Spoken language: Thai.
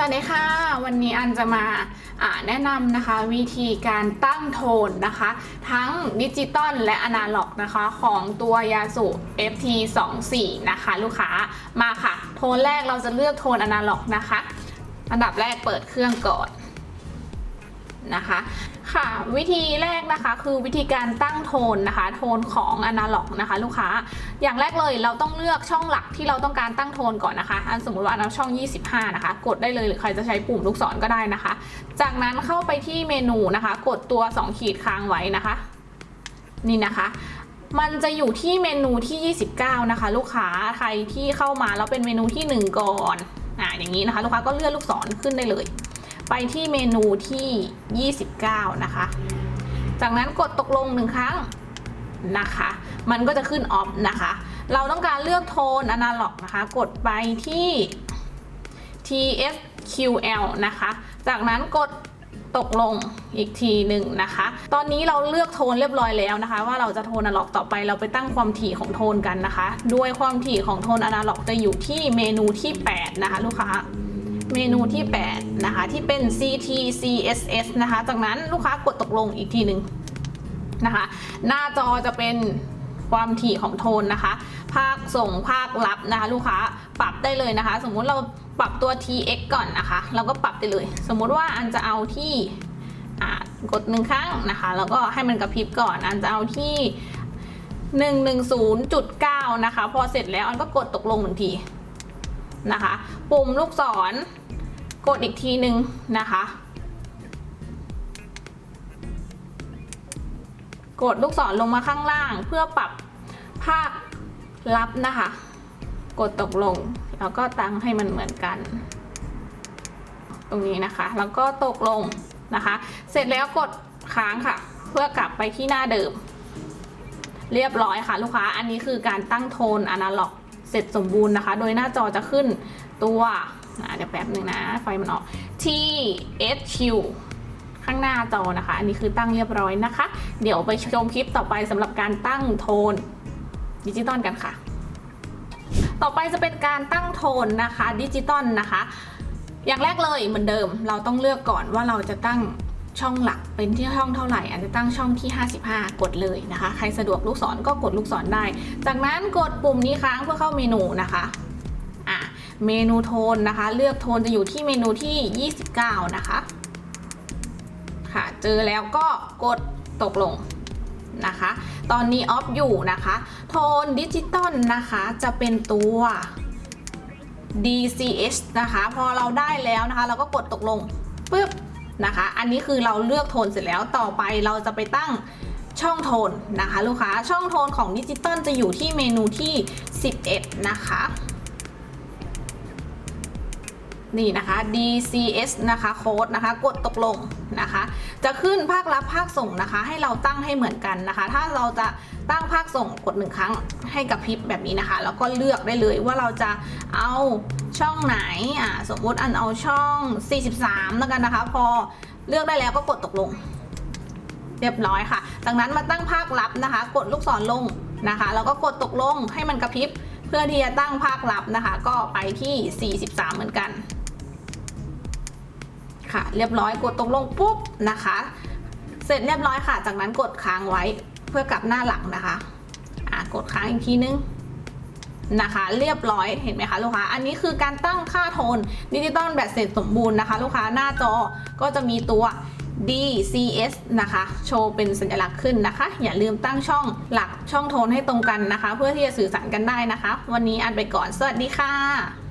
สวัสดีค่ะ วันนี้อันจะมาะแนะนำนะคะวิธีการตั้งโทนนะคะ ทั้งดิจิตอลและอนาล็อกนะคะของตัวยาสุ FT24 นะคะลูกค้ามาค่ะ โทนแรกเราจะเลือกโทนอนาล็อกนะคะ อันดับแรกเปิดเครื่องก่อน นะคะค่ะวิธีแรกนะคะคือวิธีการตั้งโทนนะคะ โทนของอนาล็อกนะคะ ลูกค้าอย่างแรกเลยเราต้องเลือกช่องหลักที่เราต้องการตั้งโทนก่อนนะคะอันสมมติว่าเอาช่อง 25 นะคะ กดได้เลยหรือใครจะใช้ปุ่มลูกศรก็ได้นะคะ จากนั้นเข้าไปที่เมนูนะคะ กดตัว 2 ขีดค้างไว้นะคะ นี่นะคะมันจะอยู่ที่เมนูที่ 29 นะคะ ลูกค้าใครที่เข้ามาแล้วเป็นเมนูที่ 1 ก่อนอ่าอย่างนี้นะคะ ลูกค้าก็เลื่อนลูกศรขึ้นได้เลย ไปที่เมนูที่ 29 นะคะ จากนั้นกดตกลงหนึ่งครั้งนะคะ มันก็จะขึ้นออฟนะคะ เราต้องการเลือกโทนอนาล็อกนะคะ กดไปที่ TSQL นะคะ จากนั้นกดตกลงอีกทีหนึ่งนะคะ ตอนนี้เราเลือกโทนเรียบร้อยแล้วนะคะ ว่าเราจะโทนอนาล็อกต่อไปเราไปตั้งความถี่ของโทนกันนะคะ ด้วยความถี่ของโทนอนาล็อกจะอยู่ที่เมนูที่ 8 นะคะ ลูกค้า เมนูที่ 8 นะคะ ที่เป็น CT CSS นะคะ จากนั้นลูกค้ากดตกลงอีกทีหนึ่งนะคะ หน้าจอจะเป็นความถี่ของโทนนะคะ ภาคส่งภาครับนะคะ ลูกค้าปรับได้เลยนะคะ สมมุติเราปรับตัว TX ก่อนนะคะ เราก็ปรับได้เลย สมมุติว่าอันจะเอาที่กดหนึ่งครั้งนะคะ แล้วก็ให้มันกระพริบก่อน อันจะเอาที่110.9 นะคะ พอเสร็จแล้วอันก็กดตกลงหนึ่งทีนะคะ ปุ่มลูกศร กดอีกทีหนึ่งนะคะ กดลูกศรลงมาข้างล่างเพื่อปรับภาคลับ นะคะ กดตกลง แล้วก็ตั้งให้มันเหมือนกัน ตรงนี้นะคะ แล้วก็ตกลงนะคะ เสร็จแล้วกดค้างค่ะ เพื่อกลับไปที่หน้าเดิม เรียบร้อยค่ะลูกค้า อันนี้คือการตั้งโทนอนาล็อก เสร็จสมบูรณ์นะคะ โดยหน้าจอจะขึ้นตัว อะเดี๋ยวแป๊บหนึ่งนะ ไฟมันออก T S Q ข้างหน้าจอนะคะ อันนี้คือตั้งเรียบร้อยนะคะ เดี๋ยวไปชมคลิปต่อไปสำหรับการตั้งโทนดิจิตอลกันค่ะ ต่อไปจะเป็นการตั้งโทนนะคะดิจิตอลนะคะ อย่างแรกเลยเหมือนเดิม เราต้องเลือกก่อนว่าเราจะตั้งช่องหลักเป็นที่ช่องเท่าไหร่อาจจะตั้งช่องที่ 55 กดเลยนะคะ ใครสะดวกลูกศรก็กดลูกศรได้ จากนั้นกดปุ่มนี้ค้างเพื่อเข้าเมนูนะคะ เมนูโทนนะคะ เลือกโทนจะอยู่ที่เมนูที่ 29 นะคะ ค่ะ เจอแล้วก็กดตกลงนะคะ ตอนนี้ออฟอยู่นะคะ โทนดิจิตอลนะคะจะเป็นตัว DCH นะคะ พอเราได้แล้วนะคะ เราก็กดตกลงปึ๊บนะคะ อันนี้คือเราเลือกโทนเสร็จแล้วต่อไปเราจะไปตั้งช่องโทนนะคะ ลูกค้าช่องโทนของดิจิตอลจะอยู่ที่เมนูที่ 11 นะคะ นี่นะคะ DCS นะคะโค้ดนะคะ กดตกลงนะคะ จะขึ้นภาครับ ภาคส่งนะคะ ให้เราตั้งให้เหมือนกันนะคะ ถ้าเราจะตั้งภาคส่งกดหนึ่งครั้งให้กับพริบแบบนี้นะคะ แล้วก็เลือกได้เลยว่าเราจะเอาช่องไหนอ่าสมมติอันเอาช่อง 43 แล้วกันนะคะ พอเลือกได้แล้วก็กดตกลง เรียบร้อยค่ะ จากนั้นมาตั้งภาครับนะคะ กดลูกศรลงนะคะแล้วก็กดตกลงให้มันกระพริบ เพื่อที่จะตั้งภาครับนะคะ ก็ไปที่ 43 เหมือนกัน ค่ะ เรียบร้อยกดตกลงปุ๊บนะคะ เสร็จเรียบร้อยค่ะ จากนั้นกดค้างไว้เพื่อกลับหน้าหลังนะคะอะกดค้างอีกทีนึงนะคะ เรียบร้อยเห็นไหมคะลูกค้า อันนี้คือการตั้งค่าโทนดิจิตอลแบบเสร็จสมบูรณ์นะคะ ลูกค้าหน้าจอก็จะมีตัว DCS นะคะ โชว์เป็นสัญลักษณ์ขึ้นนะคะ อย่าลืมตั้งช่องหลักช่องโทนให้ตรงกันนะคะ เพื่อที่จะสื่อสารกันได้นะคะ วันนี้อันไปก่อน สวัสดีค่ะ